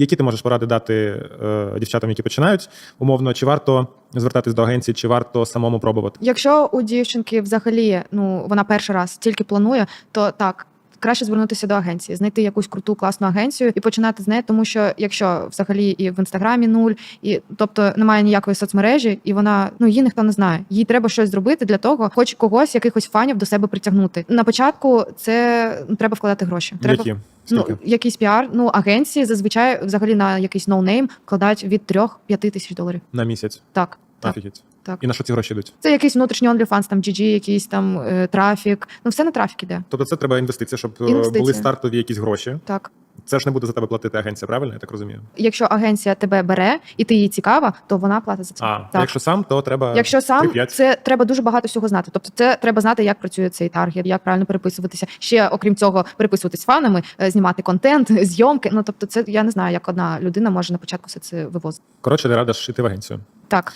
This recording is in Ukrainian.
Які ти можеш поради дати е, дівчатам, які починають? Умовно, чи варто звертатись до агенції, чи варто самому пробувати? Якщо у дівчинки взагалі ну вона перший раз тільки планує, то так. Краще звернутися до агенції, знайти якусь круту класну агенцію і починати з неї, тому що якщо взагалі і в інстаграмі нуль, і тобто немає ніякої соцмережі, і вона ну її ніхто не знає. Їй треба щось зробити для того, хоч когось, якихось фанів до себе притягнути. На початку це ну, треба вкладати гроші. Треба Які? ну якийсь піар. Ну агенції зазвичай взагалі на якийсь ноунейм вкладають від 3-5 тисяч доларів. На місяць. Так, так, Офігеть. так. І на що ці гроші йдуть? Це якийсь внутрішній OnlyFans, там GG, якийсь там е, трафік. Ну все на трафік іде. Тобто це треба інвестиція, щоб е, Інвестиція. були стартові якісь гроші. Так. Це ж не буде за тебе платити агенція, правильно? Я так розумію. Якщо агенція тебе бере і ти їй цікава, то вона платить за це. А, так. якщо сам, то треба Якщо сам 3-5. це треба дуже багато всього знати. Тобто, це треба знати, як працює цей таргет, як правильно переписуватися. Ще окрім цього, переписуватись з фанами, е, знімати контент, зйомки. Ну тобто, це я не знаю, як одна людина може на початку все це вивозити. Коротше, ти радиш йти в агенцію. Так.